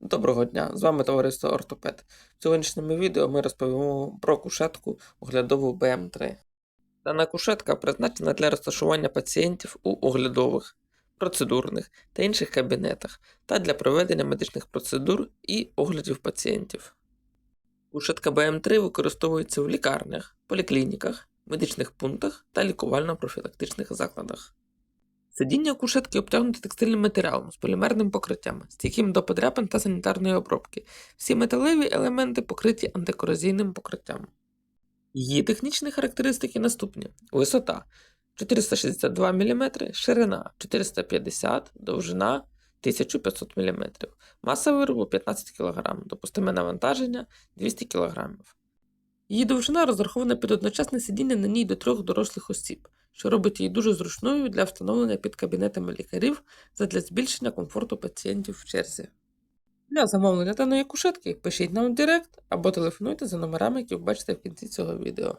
Доброго дня! З вами товариство Ортопед. В сьогоднішньому відео ми розповімо про кушетку оглядову БМ3. Дана кушетка призначена для розташування пацієнтів у оглядових, процедурних та інших кабінетах та для проведення медичних процедур і оглядів пацієнтів. Кушетка БМ3 використовується в лікарнях, поліклініках, медичних пунктах та лікувально-профілактичних закладах. Сидіння кушетки обтягнуте текстильним матеріалом з полімерним покриттям, стійким до подряпин та санітарної обробки. Всі металеві елементи покриті антикорозійним покриттям. Її технічні характеристики наступні: висота 462 мм, ширина 450 довжина 1500 мм, маса виробу 15 кг, допустиме навантаження 200 кг. Її довжина розрахована під одночасне сидіння на ній до трьох дорослих осіб, що робить її дуже зручною для встановлення під кабінетами лікарів задля збільшення комфорту пацієнтів в черзі. Для замовлення даної кушетки пишіть нам в Директ або телефонуйте за номерами, які ви бачите в кінці цього відео.